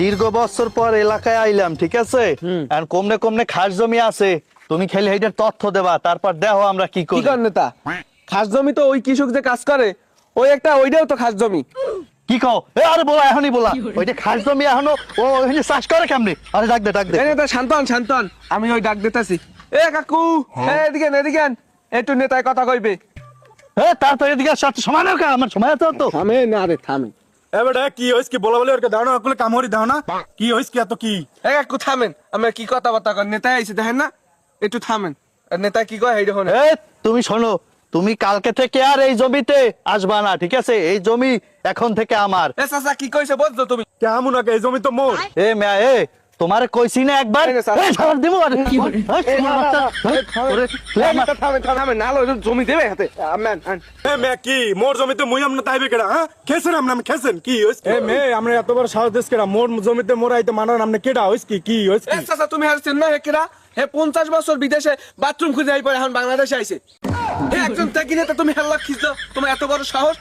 দীর্ঘ বছর পর এলাকায় আইলাম ঠিক আছে? আর কমনে কমনে খাস জমি আছে তুমি খেলে এইটার তথ্য দেবা তারপর দেখো আমরা কি কি করি কর নেতা? খাস জমি তো ওই কৃষক যে কাজ করে ওই একটা ওইটাও তো খাস জমি। কি কও? এ আরে বলা এখনই বলা। ওইটা খাস জমি এখনও ও ওইখানে চাষ করে কেমনি? আরে ডাক দে ডাক দে। নেতা শান্তন শান্তন আমি ওই ডাক দিতেছি। এ কাকু এ এদিকে আন, এদিকে একটু নেতায় কথা কইবে। এ তাড়াতাড়ি এদিকে সাথে সময় কা আমার সময় আছে তো থামে না রে থামে। এবারে কি হইস কি বলা বলে ওরকে দাও না ওগুলো কামড়ি দাও না। কি হইস কি এত কি? এ কাকু থামেন আমরা কি কথাবার্তা কর নেতায় আইছে দেখেন না? একটু থামেন। নেতা কি কয়? হেইডে হনে এ তুমি শোনো তুমি কালকে থেকে আর এই জমিতে আসবা না ঠিক আছে? এই জমি এখন থেকে আমার। এ চাচা কি কইছে বলছো তুমি? কেমন এই জমি তো মোর। এ মেয়া এ তোমারে কইছি না একবার? ছাড় দিব জমি দেবে হাতে। মে কি? মোর জমিতে মুই আমনা তাইবে কেডা হ্যাঁ? খেছেন আমনা আমি খেছেন। কি হইস এ মে আমরা এত বড় সাহস দেশ কেডা? মোর জমিতে মোর আইতে মানান আমনে কেডা হইস কি? কি কি? চাচা তুমি হারছেন না হে পঞ্চাশ বছর বিদেশে বাথরুম খুঁজে আই পরে এখন বাংলাদেশে আইছে। হে একজন ত্যাগী নেতা তুমি হেল্লা খিচছো তোমার এত বড় সাহস।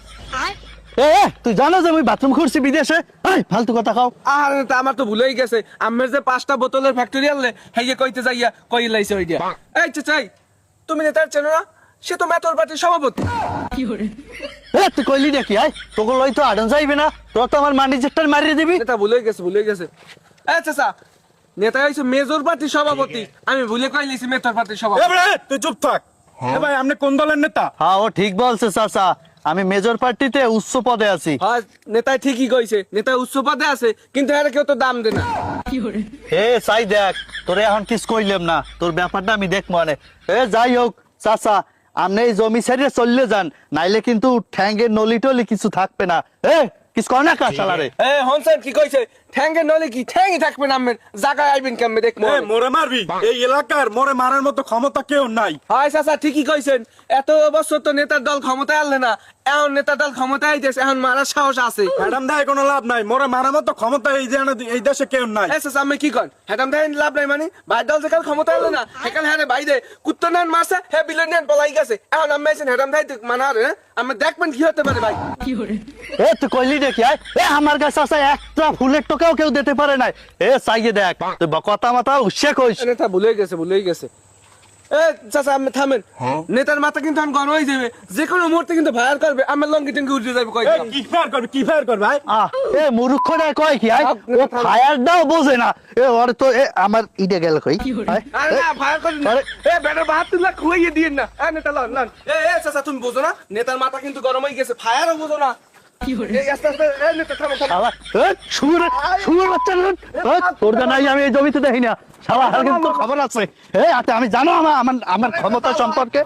এ এ, তুই জানো যে আমি বাথরুম করছি বিদেশে? এই, ফালতু কথা খাও আর নেতা আমার তো ভুলেই গেছে। আমের যে পাঁচটা বোতলের ফ্যাক্টরি আনলে হেয়ে কইতে যাইয়া কই লাইছে ওই দিয়া এই চাই তুমি নেতার চেনো না? সে তো মেতর পার্টির সভাপতি। এ তুই কইলি নাকি? আয় তোকে লই তো আডন যাইবে না। তোর তো আমার ম্যানেজারটার মারিয়ে দিবি। নেতা ভুলে গেছে ভুলে গেছে। এই চাচা নেতা হইছে মেজর পার্টির সভাপতি। আমি ভুলে কই লাইছি মেতর পার্টির সভাপতি। এবারে তুই চুপ থাক। এ ভাই আপনি কোন দলের নেতা? হ্যাঁ ও ঠিক বলছে চাচা। আমি মেজর পার্টিতে উচ্চ পদে আছি। হ্যাঁ নেতাই ঠিকই কইছে। নেতা উচ্চ পদে আছে কিন্তু এর কেউ তো দাম দে না। হে চাই দেখ তোরে এখন কিস কইলাম না। তোর ব্যাপারটা আমি দেখ মানে এ যাই হোক চাচা আপনি এই জমি ছেড়ে চললে যান নাইলে কিন্তু ঠ্যাঙ্গের নলি টলি কিছু থাকবে না। এ কিছু কর না কাশালারে এ হনসেন কি কইছে? ঠ্যাঙ্গে নলে কি? ঠ্যাঙ্গই থাকবে না আমের জায়গায় আইবেন কেমনে? দেখব এ মোরে মারবি? এই এলাকার মোরে মারার মতো ক্ষমতা কেউ নাই। হায় চাচা ঠিকই কইছেন। এত বছর তো নেতার দল ক্ষমতায় আনলে না এখন নেতার দল ক্ষমতায় আইতেছে এখন মারার সাহস আছে। ম্যাডাম দায় কোনো লাভ নাই মোরে মারার মতো ক্ষমতা এই যে এই দেশে কেউ নাই। আমি কি কন দেয় লাভ নাই মানে? বাইর দল যেকাল ক্ষমতা না হেকাল হ্যাঁ বাইরে কুত্তো নেন মারছে হে বিলেন নেন পলাই গেছে। এখন আমি আইছেন হেতাম দেয় মানা রে আমি দেখবেন কি হতে পারে ভাই। এ তুই কইলি দেখি আয়। এ আমার কাছে আছে একটা ফুলের টোকাও কেউ দিতে পারে নাই। এ চাইয়ে দেখ তুই কথা মাথা উৎসে কইস। নেতা ভুলে গেছে ভুলে গেছে। চাচা আমি থামেন। নেতার মাথা কিন্তু এখন গরম হয়ে যাবে। যে কোনো মুহূর্তে কিন্তু ফায়ার করবে। আমার লঙ্গি টঙ্গি উঠে যাবে কই কি ফায়ার করবি কি ফায়ার করবি ভাই এ মূর্খটা কয় কি ও ফায়ার দাও বোঝে না। এ ওর তো এ আমার ইডে গেল কই? আরে না ফায়ার আরে। এ বেটার বাহাত তুলা খুইয়ে দিয়েন না। এ নেতা লন লন। এ এ চাচা তুমি বোঝো না? নেতার মাথা কিন্তু গরম হয়ে গেছে। ফায়ারও বোঝো না। আমি এই জমিতে দেখি না সারা কিন্তু খবর আছে। আচ্ছা আমি জানো আমার আমার আমার ক্ষমতা সম্পর্কে?